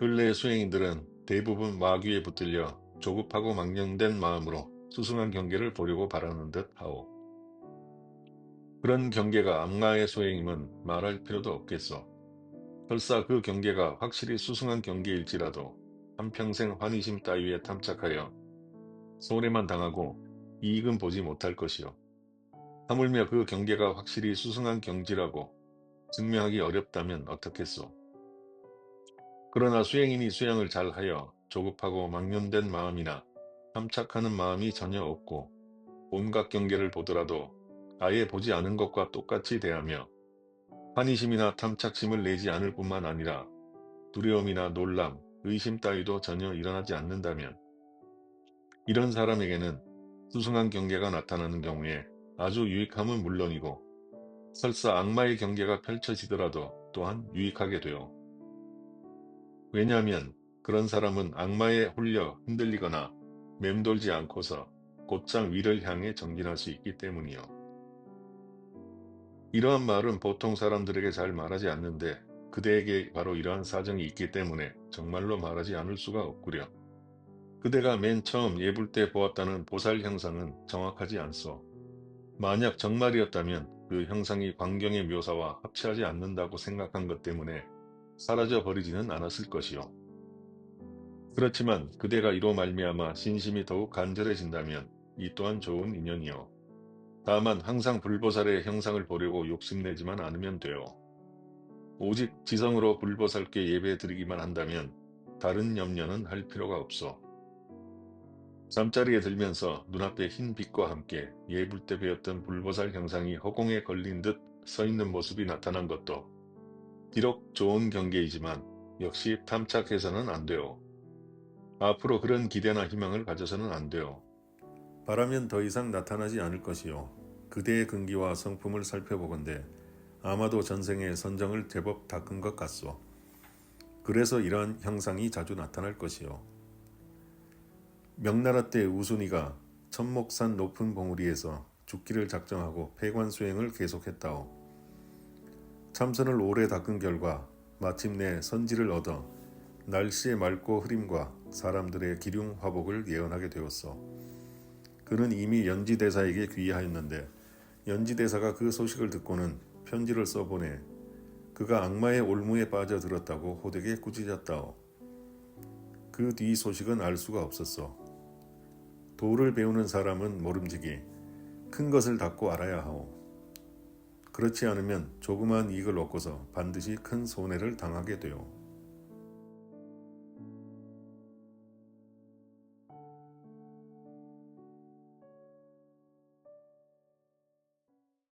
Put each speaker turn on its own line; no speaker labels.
근래 수행인들은 대부분 마귀에 붙들려 조급하고 망령된 마음으로 수승한 경계를 보려고 바라는 듯 하오. 그런 경계가 악마의 소행임은 말할 필요도 없겠소. 설사 그 경계가 확실히 수승한 경계일지라도 한평생 환희심 따위에 탐착하여 손해만 당하고 이익은 보지 못할 것이요. 하물며 그 경계가 확실히 수승한 경지라고 증명하기 어렵다면 어떻겠소. 그러나 수행인이 수양을 잘하여 조급하고 망념된 마음이나 탐착하는 마음이 전혀 없고 온갖 경계를 보더라도 아예 보지 않은 것과 똑같이 대하며 환희심이나 탐착심을 내지 않을 뿐만 아니라 두려움이나 놀람, 의심 따위도 전혀 일어나지 않는다면 이런 사람에게는 수승한 경계가 나타나는 경우에 아주 유익함은 물론이고 설사 악마의 경계가 펼쳐지더라도 또한 유익하게 돼요. 왜냐하면 그런 사람은 악마에 홀려 흔들리거나 맴돌지 않고서 곧장 위를 향해 정진할 수 있기 때문이요. 이러한 말은 보통 사람들에게 잘 말하지 않는데 그대에게 바로 이러한 사정이 있기 때문에 정말로 말하지 않을 수가 없구려. 그대가 맨 처음 예불 때 보았다는 보살 형상은 정확하지 않소. 만약 정말이었다면 그 형상이 광경의 묘사와 합치하지 않는다고 생각한 것 때문에 사라져 버리지는 않았을 것이요. 그렇지만 그대가 이로 말미암아 신심이 더욱 간절해진다면 이 또한 좋은 인연이요. 다만 항상 불보살의 형상을 보려고 욕심내지만 않으면 돼요. 오직 지성으로 불보살께 예배 드리기만 한다면 다른 염려는 할 필요가 없어. 잠자리에 들면서 눈앞에 흰 빛과 함께 예불 때 배웠던 불보살 형상이 허공에 걸린 듯 서 있는 모습이 나타난 것도 비록 좋은 경계이지만 역시 탐착해서는 안 돼요. 앞으로 그런 기대나 희망을 가져서는 안 돼요. 바라면 더 이상 나타나지 않을 것이요. 그대의 근기와 성품을 살펴보건대 아마도 전생의 선정을 제법 닦은 것 같소. 그래서 이러한 형상이 자주 나타날 것이요. 명나라 때 우순이가 천목산 높은 봉우리에서 죽기를 작정하고 폐관 수행을 계속했다오. 참선을 오래 닦은 결과 마침내 선지를 얻어 날씨의 맑고 흐림과 사람들의 기륭 화복을 예언하게 되었어. 그는 이미 연지대사에게 귀의하였는데 연지대사가 그 소식을 듣고는 편지를 써보내 그가 악마의 올무에 빠져들었다고 호되게 꾸짖었다오. 그 뒤 소식은 알 수가 없었어. 도를 배우는 사람은 모름지기 큰 것을 닫고 알아야 하오. 그렇지 않으면 조그마한 이익을 얻고서 반드시 큰 손해를 당하게 돼요.